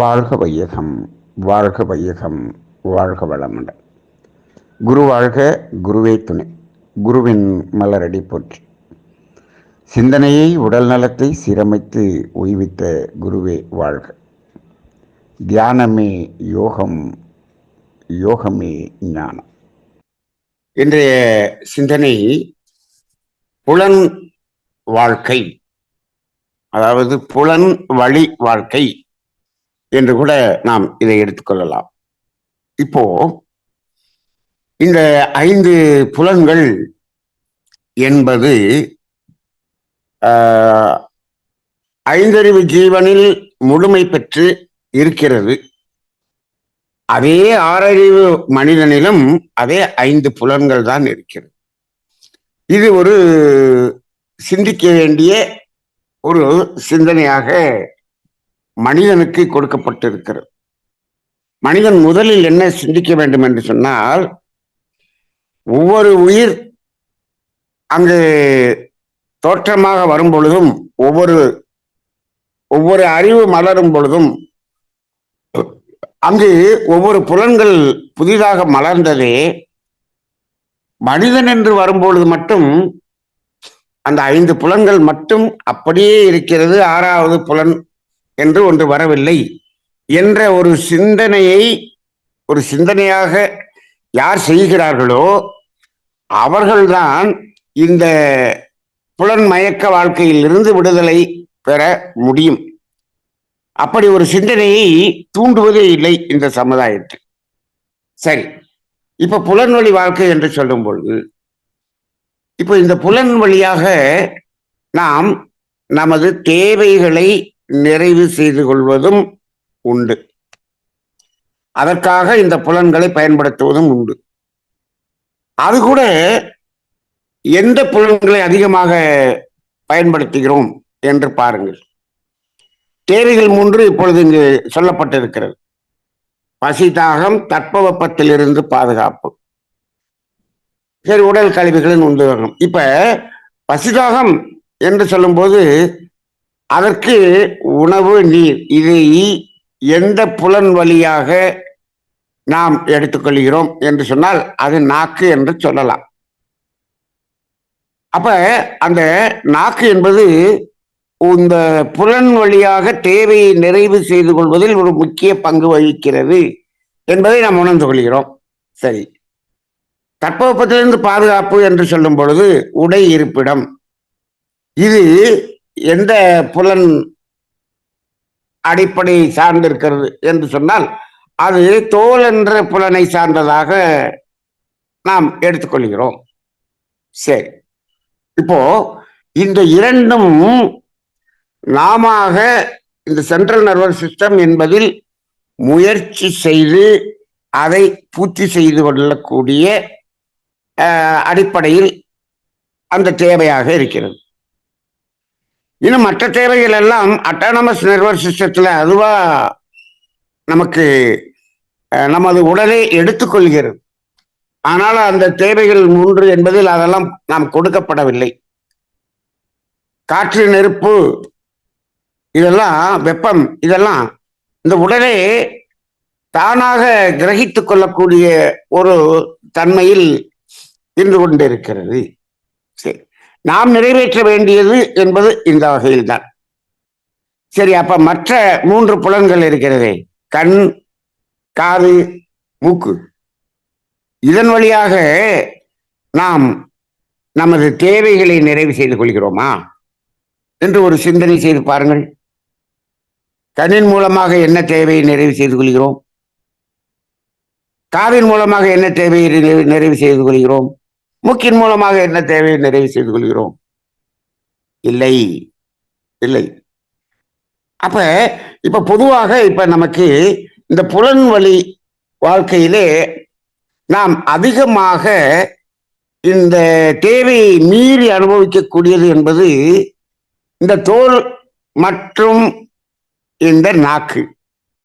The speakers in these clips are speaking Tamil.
வாழ்க வையகம் வாழ்க வையகம் வாழ்க வளமுடன். குரு வாழ்க குருவே துணை. குருவின் மலரடி போற்றி. சிந்தனையை உடல் நலத்தை சீரமைத்து ஓய்வித்த குருவே வாழ்க. தியானமே யோகம் யோகமே ஞானம். இன்றைய சிந்தனை புலன் வாழ்க்கை. அதாவது புலன் வழி வாழ்க்கை. என்று கூட நாம் இதை எடுத்துக்கொள்ளலாம் இப்போ இந்த ஐந்து புலன்கள் என்பது ஐந்தறிவு ஜீவனில் முழுமை பெற்று இருக்கிறது. அதே ஆறறிவு மனிதனிலும் அதே ஐந்து புலன்கள் தான் இருக்கிறது. இது ஒரு சிந்திக்க வேண்டிய ஒரு சிந்தனையாக மனிதனுக்கு கொடுக்கப்பட்டிருக்கிறது. மனிதன் முதலில் என்ன சிந்திக்க வேண்டும் என்று சொன்னால் ஒவ்வொரு உயிர் அங்கு தோற்றமாக வரும் பொழுதும் ஒவ்வொரு ஒவ்வொரு அறிவு மலரும் பொழுதும் அங்கு ஒவ்வொரு புலன்கள் புதிதாக மலர்ந்ததே மனிதன் என்று வரும்பொழுது மட்டும் அந்த ஐந்து புலன்கள் மட்டும் அப்படியே இருக்கிறது. ஆறாவது புலன் என்று ஒன்று வரவில்லை என்ற ஒரு சிந்தனையை ஒரு சிந்தனையாக யார் செய்கிறார்களோ அவர்கள்தான் இந்த புலன் மயக்க வாழ்க்கையிலிருந்து விடுதலை பெற முடியும். அப்படி ஒரு சிந்தனையை தூண்டுவதே இல்லை இந்த சமுதாயத்தில். சரி இப்ப புலன் வழி வாழ்க்கை என்று சொல்லும் பொழுது இப்போ இந்த புலன் வழியாக நாம் நமது தேவைகளை நிறைவு செய்து கொள்வதும் உண்டு. அதற்காக இந்த புலன்களை பயன்படுத்துவதும் உண்டு. அது கூட எந்த புலன்களை அதிகமாக பயன்படுத்துகிறோம் என்று பாருங்கள். தேவைகள் மூன்று இப்பொழுது இங்கு சொல்லப்பட்டிருக்கிறது. பசி தாகம் தட்பவெப்பத்திலிருந்து பாதுகாப்பு. சரி உடல் கழிவுகளின் உண்டு இப்ப பசிதாகம் என்று சொல்லும்போது அதற்கு உணவு நீர். இதை எந்த புலன் வழியாக நாம் எடுத்துக்கொள்கிறோம் என்று சொன்னால் அது நாக்கு என்று சொல்லலாம். அப்ப அந்த நாக்கு என்பது இந்த புலன் வழியாக தேவையை நிறைவு செய்து கொள்வதில் ஒரு முக்கிய பங்கு வகிக்கிறது என்பதை நாம் உணர்ந்து கொள்கிறோம். சரி. தட்பவெப்பத்திலிருந்து பாதுகாப்பு என்று சொல்லும் பொழுது உடை இருப்பிடம். இது எந்த புலன் அடிப்படை சார்ந்திருக்கிறது என்று சொன்னால் அது தோல் என்ற புலனை சார்ந்ததாக நாம் எடுத்துக்கொள்கிறோம். சரி. இப்போ இந்த இரண்டும் நாம இந்த சென்ட்ரல் நர்வஸ் சிஸ்டம் என்பதில் முயற்சி செய்து அதை பூர்த்தி செய்து கொள்ளக்கூடிய அடிப்படையில் அந்த தேவையாக இருக்கிறது. இன்னும் மற்ற தேவைகள் எல்லாம் அட்டானமஸ் நிறுவன சிஸ்டத்தில் அதுவா நமக்கு நமது உடலை எடுத்துக்கொள்கிறது. ஆனால் அந்த தேவைகள் மூன்று என்பதில் அதெல்லாம் நாம் கொடுக்கப்படவில்லை. காற்று நெருப்பு இதெல்லாம் வெப்பம் இதெல்லாம் இந்த உடலை தானாக கிரகித்து கொள்ளக்கூடிய ஒரு தன்மையில் இருந்து கொண்டிருக்கிறது. சரி. நாம் நிறைவேற்ற வேண்டியது என்பது இந்த வகையில்தான். சரி அப்ப மற்ற மூன்று புலன்கள் இருக்கிறதே. கண் காது மூக்கு. இதன் வழியாக நாம் நமது தேவைகளை நிறைவு செய்து கொள்கிறோமா? என்று ஒரு சிந்தனை செய்து பாருங்கள். கண்ணின் மூலமாக என்ன தேவையை நிறைவு செய்து கொள்கிறோம்? காதின் மூலமாக என்ன தேவையை நிறைவு- நிறைவு செய்து கொள்கிறோம்? மூக்கின் மூலமாக என்ன தேவையை நிறைவு செய்து கொள்கிறோம்? இல்லை. இல்லை. அப்ப இப்ப பொதுவாக இப்ப நமக்கு இந்த புலன் வழி வாழ்க்கையிலே நாம் அதிகமாக இந்த தேவையை மீறி அனுபவிக்கக்கூடியது என்பது இந்த தோல் மற்றும் இந்த நாக்கு.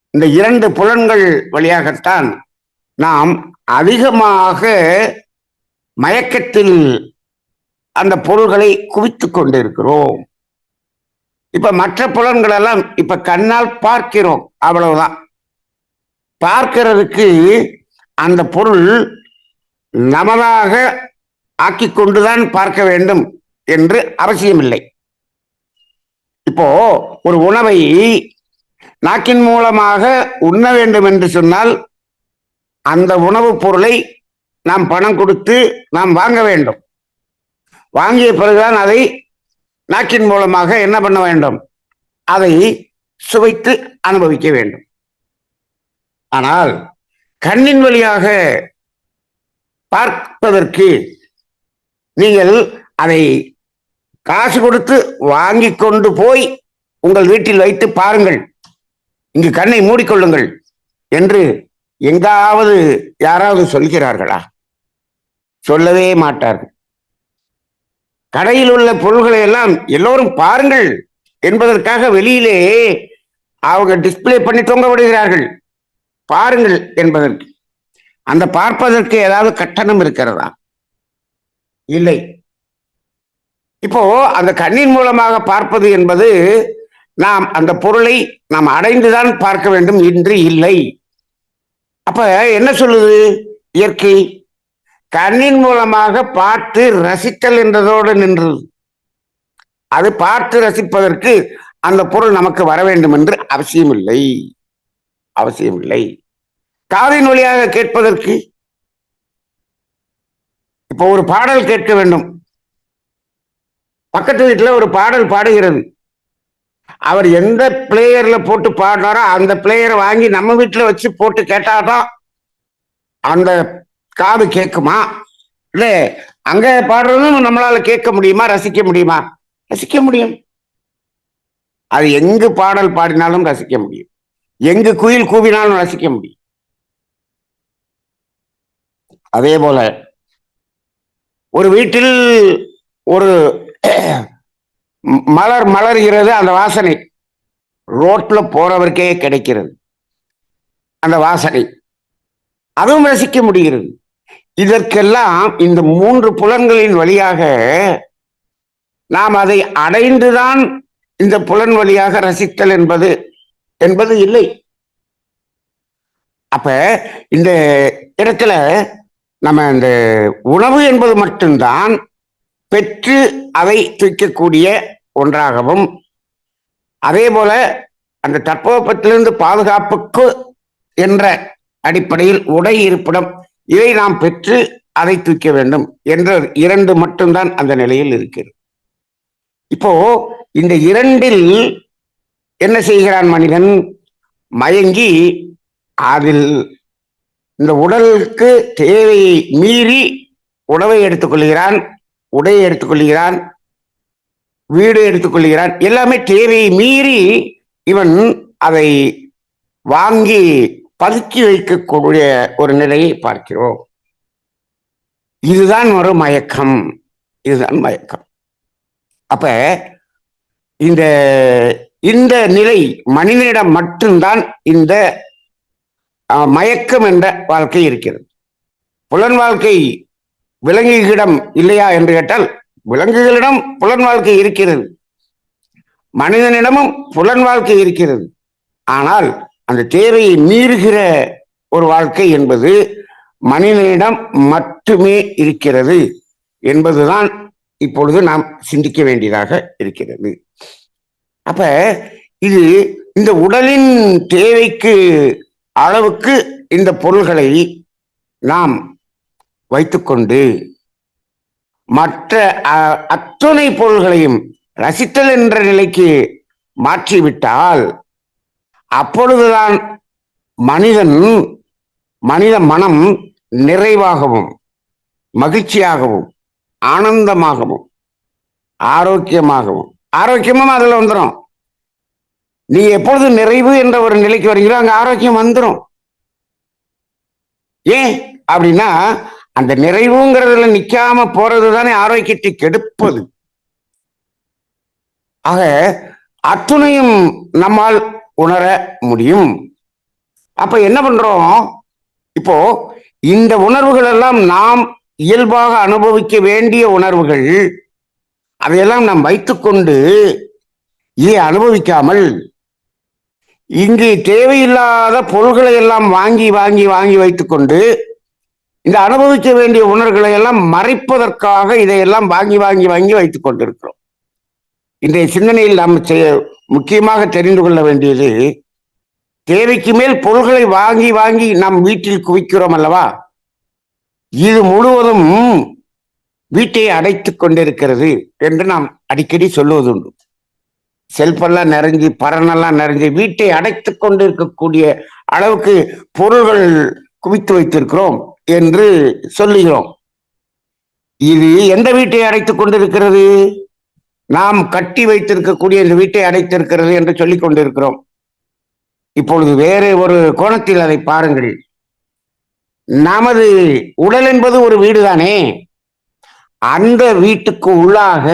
இந்த இரண்டு புலன்கள் வழியாகத்தான் நாம் அதிகமாக மயக்கத்தில் அந்த பொருள்களை குவித்து கொண்டிருக்கிறோம். இப்ப மற்ற புலன்கள் எல்லாம் இப்ப கண்ணால் பார்க்கிறோம். அவ்வளவுதான். பார்க்கிறதுக்கு அந்த பொருள் நமதாக ஆக்கி கொண்டுதான் பார்க்க வேண்டும் என்று அவசியமில்லை. இப்போ ஒரு உணவை நாக்கின் மூலமாக உண்ண வேண்டும் என்று சொன்னால் அந்த உணவுப் பொருளை நாம் பணம் கொடுத்து நாம் வாங்க வேண்டும். வாங்கிய பிறகுதான் அதை நாக்கின் மூலமாக என்ன பண்ண வேண்டும்? அதை சுவைத்து அனுபவிக்க வேண்டும். ஆனால் கண்ணின் வழியாக பார்ப்பதற்கு நீங்கள் அதை காசு கொடுத்து வாங்கி கொண்டு போய் உங்கள் வீட்டில் வைத்து பாருங்கள். இங்கு கண்ணை மூடிக்கொள்ளுங்கள் என்று எங்காவது யாராவது சொல்கிறார்களா? சொல்லவே மாட்டார்கள். கடையில் உள்ள பொருள்களை எல்லாம் எல்லோரும் பாருங்கள் என்பதற்காக வெளியிலே அவங்க டிஸ்பிளே பண்ணி தொங்க விடுகிறார்கள் பாருங்கள் என்பதற்கு. அந்த பார்ப்பதற்கு ஏதாவது கட்டணம் இருக்கிறதா? இல்லை. இப்போ அந்த கண்ணின் மூலமாக பார்ப்பது என்பது நாம் அந்த பொருளை நாம் அடைந்துதான் பார்க்க வேண்டும் என்று இல்லை. அப்ப என்ன சொல்லுது? இயற்கை கண்ணின் மூலமாக பார்த்து ரசித்தல் என்றதோடு நின்றது அது பார்த்து ரசிப்பதற்கு அந்த பொருள் நமக்கு வர வேண்டும் என்று அவசியமில்லை. அவசியமில்லை. காதின் வழியாக கேட்பதற்கு. இப்போ ஒரு பாடல் கேட்க வேண்டும். பக்கத்து வீட்டுல ஒரு பாடல் பாடுகிறது. அவர் எந்த பிளேயர்ல போட்டு பாடினாரோ அந்த பிளேயரை வாங்கி நம்ம வீட்டுல வச்சு போட்டு கேட்டாதான் அந்த காது கேட்குமா இல்லை அங்கே பாடுறதும் நம்மளால கேட்க முடியுமா? ரசிக்க முடியுமா? ரசிக்க முடியும். அது எங்கு பாடல் பாடினாலும் ரசிக்க முடியும். எங்கு குயில் கூவினாலும் ரசிக்க முடியும். அதே போல ஒரு வீட்டில் ஒரு மலர் மலர்கிறது அந்த வாசனை. ரோட்ல போறவருக்கே கிடைக்கிறது. அந்த வாசனை. அதுவும் ரசிக்க முடிகிறது. இதற்கெல்லாம் இந்த மூன்று புலன்களின் வழியாக நாம் அதை அடைந்துதான் இந்த புலன் வழியாக ரசித்தல் என்பது என்பது இல்லை. அப்ப இந்த இடத்துல நம்ம இந்த உணவு என்பது மட்டும்தான் பெற்று அதை தூக்கக்கூடிய ஒன்றாகவும் அதே போல அந்த தட்பவெப்பத்திலிருந்து பாதுகாப்புக்கு என்ற அடிப்படையில் உடை இருப்பிடம் இதை நாம் பெற்று அதை தூக்க வேண்டும் என்ற இரண்டு மட்டும்தான் அந்த நிலையில் இருக்கிறது. இப்போ இந்த இரண்டில் என்ன செய்கிறான் மனிதன்? மயங்கி அதில் இந்த உடலுக்கு தேவையை மீறி உணவை எடுத்துக்கொள்கிறான் உடையை எடுத்துக்கொள்கிறான் வீடு எடுத்துக்கொள்கிறான். எல்லாமே தேவையை மீறி இவன் அதை வாங்கி பதுக்கி வைக்கக்கூடிய ஒரு நிலையை பார்க்கிறோம். இதுதான் ஒரு மயக்கம். இதுதான் மயக்கம். அப்ப இந்த இந்த நிலை மனிதனிடம் மட்டும்தான் இந்த மயக்கம் என்ற வாழ்க்கை இருக்கிறது. புலன் வாழ்க்கை விலங்குகளிடம் இல்லையா என்று கேட்டால் விலங்குகளிடம் புலன் வாழ்க்கை இருக்கிறது. மனிதனிடமும் புலன் வாழ்க்கை இருக்கிறது. ஆனால் அந்த தேவையை மீறுகிற ஒரு வாழ்க்கை என்பது மனிதனிடம் மட்டுமே இருக்கிறது என்பதுதான் இப்பொழுது நாம் சிந்திக்க வேண்டியதாக இருக்கிறது. அப்ப இது இந்த உடலின் தேவைக்கு அளவுக்கு இந்த பொருள்களை நாம் வைத்துக்கொண்டு மற்ற அத்துணை பொருள்களையும் ரசித்தல் என்ற நிலைக்கு மாற்றிவிட்டால் அப்பொழுதுதான் மனிதன் மனித மனம் நிறைவாகவும் மகிழ்ச்சியாகவும் ஆனந்தமாகவும் ஆரோக்கியமாகவும். ஆரோக்கியமும் அதில் வந்துடும் நீ எப்பொழுது நிறைவு என்ற ஒரு நிலைக்கு வரீங்களோ அங்கே ஆரோக்கியம் வந்துடும் ஏன் அப்படின்னா அந்த நிறைவுங்கிறதுல நிக்காம போறது தானே ஆரோக்கியத்தை கெடுப்பது. ஆக அத்துணையும் நம்மால் உணர முடியும். அப்ப என்ன பண்றோம்? இப்போ இந்த உணர்வுகள் எல்லாம் நாம் இயல்பாக அனுபவிக்க வேண்டிய உணர்வுகள் அதையெல்லாம் நாம் வைத்துக்கொண்டு இதை அனுபவிக்காமல் இங்கு தேவையில்லாத பொருள்களை எல்லாம் வாங்கி வாங்கி வாங்கி வைத்துக்கொண்டு இந்த அனுபவிக்க வேண்டிய உணர்வுகளை எல்லாம் மறைப்பதற்காக இதையெல்லாம் வாங்கி வாங்கி வாங்கி வைத்துக் கொண்டிருக்கிறோம் இன்றைய சிந்தனையில் நாம் செய்ய முக்கியமாக தெரிந்து கொள்ள வேண்டியது தேவைக்கு மேல் பொருள்களை வாங்கி வாங்கி நாம் வீட்டில் குவிக்கிறோம் அல்லவா? இது முழுவதும் வீட்டை அடைத்துக் கொண்டிருக்கிறது என்று நாம் அடிக்கடி சொல்லுவதுண்டு. செல்ஃபெல்லாம் நிறைஞ்சு பரணெல்லாம் நிறைஞ்சு வீட்டை அடைத்து கொண்டிருக்கக்கூடிய அளவுக்கு பொருள்கள் குவித்து வைத்திருக்கிறோம் என்று சொல்லுகிறோம். இது எந்த வீட்டை அடைத்துக் கொண்டிருக்கிறது? நாம் கட்டி வைத்திருக்கக்கூடிய இந்த வீட்டை அடைத்திருக்கிறது என்று சொல்லிக் கொண்டிருக்கிறோம். இப்பொழுது வேறு ஒரு கோணத்தில் அதை பாருங்கள். நமது உடல் என்பது ஒரு வீடு தானே அந்த வீட்டுக்கு உள்ளாக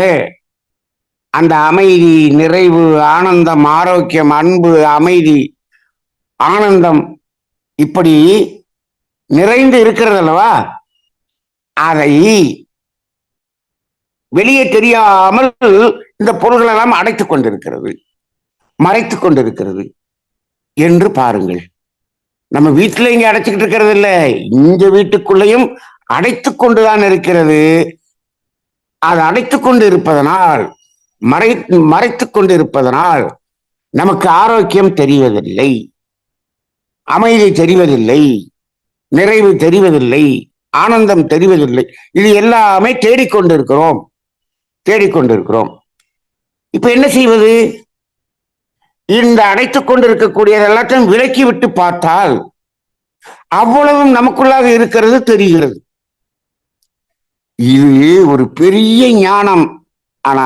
அந்த அமைதி நிறைவு ஆனந்தம் ஆரோக்கியம் அன்பு அமைதி ஆனந்தம் இப்படி நிறைந்து இருக்கிறது அல்லவா அதை வெளியே தெரியாமல் இந்த பொருள்கள் எல்லாம் அடைத்துக் கொண்டிருக்கிறது மறைத்து கொண்டிருக்கிறது என்று பாருங்கள். நம்ம வீட்டுல இங்க அடைச்சுக்கிட்டு இருக்கிறது இல்லை. இந்த வீட்டுக்குள்ளேயும் அடைத்து கொண்டுதான் இருக்கிறது. அது அடைத்து கொண்டு இருப்பதனால் மறை மறைத்து கொண்டு இருப்பதனால் நமக்கு ஆரோக்கியம் தெரிவதில்லை. அமைதி தெரிவதில்லை. நிறைவு தெரிவதில்லை. ஆனந்தம் தெரிவதில்லை. இது எல்லாமே தேடிக்கொண்டிருக்கிறோம். தேடிக்கொண்டிருக்கிறோம். இப்ப என்ன செய்வது? இந்த அடைத்துக் கொண்டிருக்கக்கூடியது எல்லாத்தையும் விலக்கி விட்டு பார்த்தால் அவ்வளவும் நமக்குள்ளாக இருக்கிறது தெரிகிறது. இது ஒரு பெரிய ஞானம். ஆனா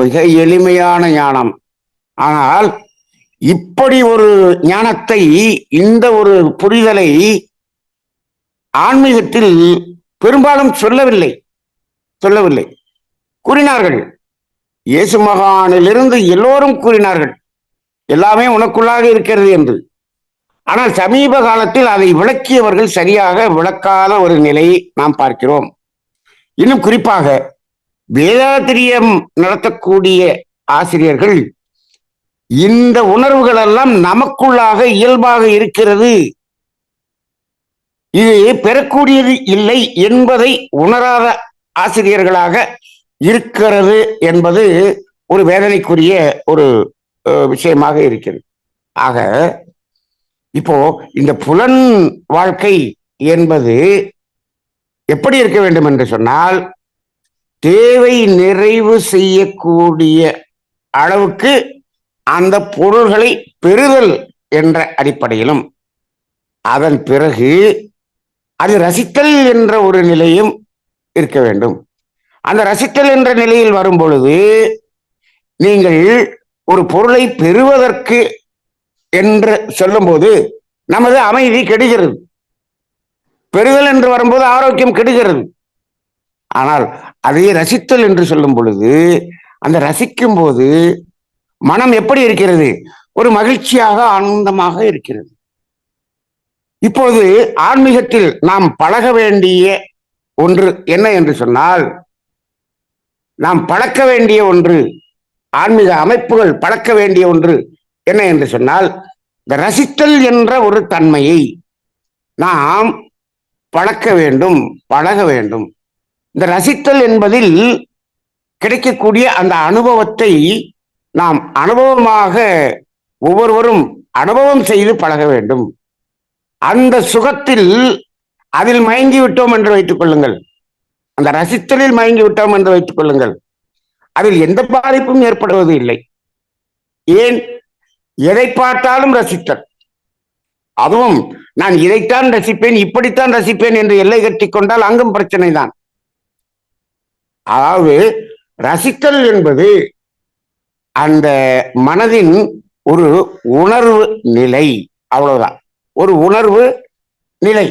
மிக எளிமையான ஞானம். ஆனால் இப்படி ஒரு ஞானத்தை இந்த ஒரு புரிதலை ஆன்மீகத்தில் பெரும்பாலும் சொல்லவில்லை. சொல்லவில்லை. கூறினார்கள். இயேசு மகானிலிருந்து எல்லோரும் கூறினார்கள் எல்லாமே உனக்குள்ளாக இருக்கிறது என்று. ஆனால் சமீப காலத்தில் அதை விளக்கியவர்கள் சரியாக விளக்காத ஒரு நிலையை நாம் பார்க்கிறோம். இன்னும் குறிப்பாக வேதாத்திரியம் நடத்தக்கூடிய ஆசிரியர்கள் இந்த உணர்வுகள் எல்லாம் நமக்குள்ளாக இயல்பாக இருக்கிறது. இது பெறக்கூடியது இல்லை என்பதை உணராத ஆசிரியர்களாக இருக்கிறது என்பது ஒரு வேதனைக்குரிய ஒரு விஷயமாக இருக்கிறது. ஆக இப்போ இந்த புலன் வாழ்க்கை என்பது எப்படி இருக்க வேண்டும் என்று சொன்னால் தேவை நிறைவு செய்யக்கூடிய அளவுக்கு அந்த பொருள்களை பெறுதல் என்ற அடிப்படையிலும் அதன் பிறகு அது ரசித்தல் என்ற ஒரு நிலையும் இருக்க வேண்டும். அந்த ரசித்தல் என்ற நிலையில் வரும் பொழுது நீங்கள் ஒரு பொருளை பெறுவதற்கு என்று சொல்லும்போது நமது அமைதி கெடுகிறது. பெறுதல் என்று வரும்போது ஆரோக்கியம் கெடுகிறது. ஆனால் அதை ரசித்தல் என்று சொல்லும் பொழுது அந்த ரசிக்கும் போது மனம் எப்படி இருக்கிறது? ஒரு மகிழ்ச்சியாக ஆனந்தமாக இருக்கிறது. இப்போது ஆன்மீகத்தில் நாம் பழக வேண்டிய ஒன்று என்ன என்று சொன்னால் நாம் பழக்க வேண்டிய ஒன்று ஆன்மீக அமைப்புகள் பழக்க வேண்டிய ஒன்று. என்ன என்று சொன்னால் இந்த ரசித்தல் என்ற ஒரு தன்மையை நாம் பழக்க வேண்டும் பழக வேண்டும். இந்த ரசித்தல் என்பதில் கிடைக்கக்கூடிய அந்த அனுபவத்தை நாம் அனுபவமாக ஒவ்வொருவரும் அனுபவம் செய்து பழக வேண்டும். அந்த சுகத்தில் அதில் மயங்கி விட்டோம் என்று வைத்துக் கொள்ளுங்கள். அந்த ரசித்தலில் மயங்கி விட்டோம் என்று வைத்துக் கொள்ளுங்கள். அதில் எந்த பாதிப்பும் ஏற்படுவது இல்லை. ஏன்? எதை பார்த்தாலும் ரசித்தல். அதுவும் நான் இதைத்தான் ரசிப்பேன் இப்படித்தான் ரசிப்பேன் என்று எல்லை கட்டி கொண்டால் அங்கும் பிரச்சனை தான் அதாவது ரசித்தல் என்பது அந்த மனதின் ஒரு உணர்வு நிலை. அவ்வளவுதான். ஒரு உணர்வு நிலை.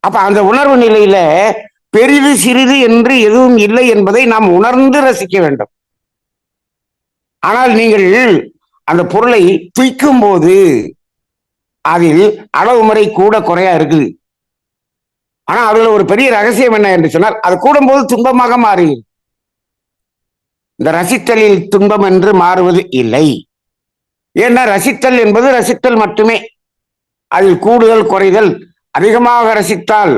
அப்ப அந்த உணர்வு நிலையில பெரிது சிறிது என்று எதுவும் இல்லை என்பதை நாம் உணர்ந்து ரசிக்க வேண்டும். ஆனால் நீங்கள் அந்த பொருளை துய்க்கும் போது அதில் அளவு முறை கூட குறையா இருக்குது. ஆனா அதுல ஒரு பெரிய ரகசியம் என்ன என்று சொன்னால் அது கூடும்போது துன்பமாக மாறுகிறது இந்த ரசித்தலில் துன்பம் என்று மாறுவது இல்லை. ஏன்னா ரசித்தல் என்பது ரசித்தல் மட்டுமே. அதில் கூடுதல் குறைதல் அதிகமாக ரசித்தால்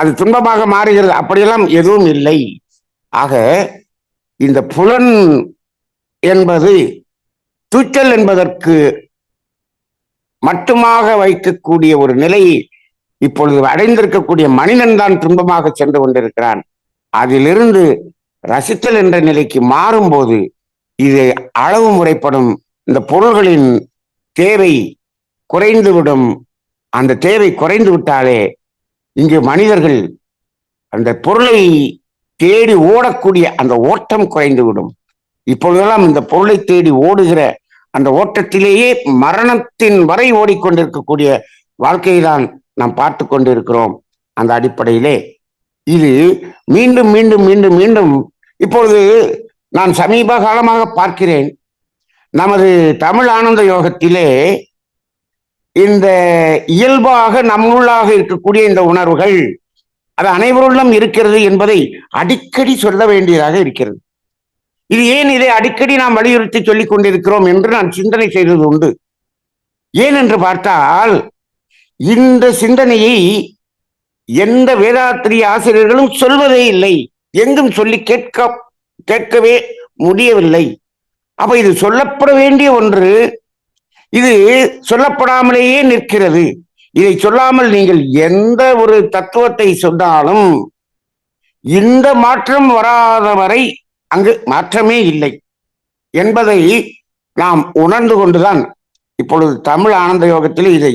அது துன்பமாக மாறுகிறது. அப்படியெல்லாம் எதுவும் இல்லை. ஆக இந்த புலன் என்பது தூற்றல் என்பதற்கு மட்டுமாக வைக்கக்கூடிய ஒரு நிலை இப்பொழுது அடைந்திருக்கக்கூடிய மனிதன் தான் துன்பமாக சென்று கொண்டிருக்கிறான். அதிலிருந்து ரசித்தல் என்ற நிலைக்கு மாறும்போது இது அளவு முறைப்படும் இந்த பொருள்களின் தேவை குறைந்துவிடும். அந்த தேவை குறைந்து விட்டாலே இங்கு மனிதர்கள் அந்த பொருளை தேடி ஓடக்கூடிய அந்த ஓட்டம் குறைந்து விடும் இப்பொழுதெல்லாம் இந்த பொருளை தேடி ஓடுகிற அந்த ஓட்டத்திலேயே மரணத்தின் வரை ஓடிக்கொண்டிருக்கக்கூடிய வாழ்க்கையை தான் நாம் பார்த்து கொண்டிருக்கிறோம் அந்த அடிப்படையிலே. இது மீண்டும் மீண்டும் மீண்டும் மீண்டும் இப்பொழுது நான் சமீப காலமாக பார்க்கிறேன். நமது தமிழ் ஆனந்த யோகத்திலே இந்த இயல்பாக நம்முள்ளாக இருக்கக்கூடிய இந்த உணர்வுகள் அது அனைவருள்ளும் இருக்கிறது என்பதை அடிக்கடி சொல்ல வேண்டியதாக இருக்கிறது. இது ஏன் இதை அடிக்கடி நாம் வலியுறுத்தி சொல்லிக் கொண்டிருக்கிறோம் என்று நான் சிந்தனை செய்தது உண்டு. ஏன் என்று பார்த்தால் இந்த சிந்தனையை எந்த வேதாத்திரிய ஆசிரியர்களும் சொல்வதே இல்லை. எங்கும் சொல்லி கேட்க கேட்கவே முடியவில்லை. அப்ப இது சொல்லப்பட வேண்டிய ஒன்று இது சொல்லப்படாமலேயே நிற்கிறது. இதை சொல்லாமல் நீங்கள் எந்த ஒரு தத்துவத்தை சொன்னாலும் இந்த மாற்றம் வராத வரை அங்கு மாற்றமே இல்லை என்பதை நாம் உணர்ந்து கொண்டுதான் இப்பொழுது தமிழ் ஆனந்த யோகத்தில் இதை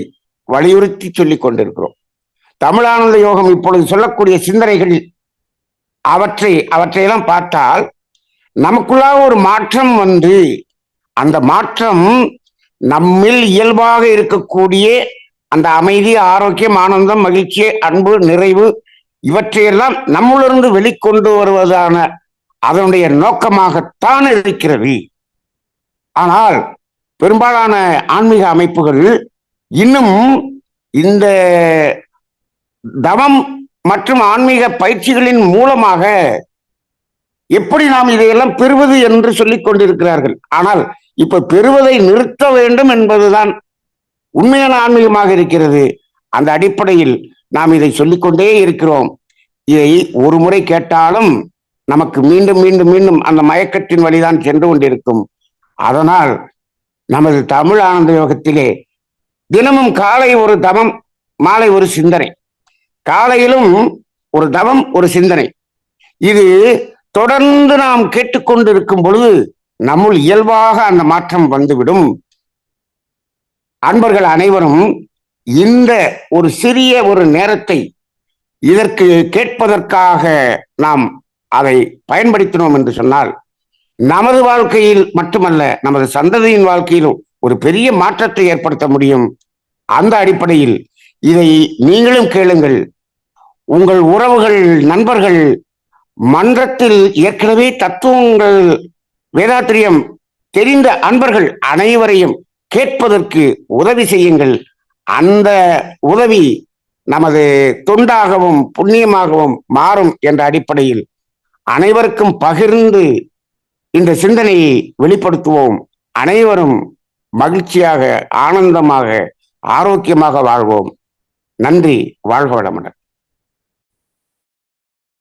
வலியுறுத்தி சொல்லிக் கொண்டிருக்கிறோம். தமிழ் ஆனந்த யோகம் இப்பொழுது சொல்லக்கூடிய சிந்தனைகள் அவற்றை அவற்றையெல்லாம் பார்த்தால் நமக்குள்ளாக ஒரு மாற்றம் வந்து அந்த மாற்றம் நம்மில் இயல்பாக இருக்கக்கூடிய அந்த அமைதி ஆரோக்கியம் ஆனந்தம் மகிழ்ச்சி அன்பு நிறைவு இவற்றையெல்லாம் நம்மளிருந்து வெளிக்கொண்டு வருவதான அதனுடைய நோக்கமாகத்தான் இருக்கிறது. ஆனால் பெரும்பாலான ஆன்மீக அமைப்புகள் இன்னும் இந்த தவம் மற்றும் ஆன்மீக பயிற்சிகளின் மூலமாக எப்படி நாம் இதையெல்லாம் பெறுவது என்று சொல்லிக் கொண்டிருக்கிறார்கள். ஆனால் இப்ப பெறுவதை நிறுத்த வேண்டும் என்பதுதான் உண்மையான ஆன்மீகமாக இருக்கிறது. அந்த அடிப்படையில் நாம் இதை சொல்லிக்கொண்டே இருக்கிறோம். இதை ஒரு முறை கேட்டாலும் நமக்கு மீண்டும் மீண்டும் மீண்டும் அந்த மயக்கத்தின் வழிதான் சென்று கொண்டிருக்கும். அதனால் நமது தமிழ் ஆனந்த யோகத்திலே தினமும் காலை ஒரு தவம் மாலை ஒரு சிந்தனை. காலையிலும் ஒரு தவம் ஒரு சிந்தனை. இது தொடர்ந்து நாம் கேட்டுக்கொண்டிருக்கும் பொழுது நம்முள் இயல்பாக அந்த மாற்றம் வந்துவிடும். அன்பர்கள் அனைவரும் இந்த ஒரு சிறிய ஒரு நேரத்தை இதற்கு கேட்பதற்காக நாம் அதை பயன்படுத்தினோம் என்று சொன்னால் நமது வாழ்க்கையில் மட்டுமல்ல நமது சந்ததியின் வாழ்க்கையிலும் ஒரு பெரிய மாற்றத்தை ஏற்படுத்த முடியும். அந்த அடிப்படையில் இதை நீங்களும் கேளுங்கள். உங்கள் உறவுகள் நண்பர்கள் மன்றத்தில் ஏற்கனவே தத்துவங்கள் வேதாத்திரியம் தெரிந்த அன்பர்கள் அனைவரையும் கேட்பதற்கு உதவி செய்யுங்கள். அந்த உதவி நமது தொண்டாகவும் புண்ணியமாகவும் மாறும் என்ற அடிப்படையில் அனைவருக்கும் பகிர்ந்து இந்த சிந்தனையை வெளிப்படுத்துவோம். அனைவரும் மகிழ்ச்சியாக ஆனந்தமாக ஆரோக்கியமாக வாழ்வோம். நன்றி வாழ்க வளமுடன்.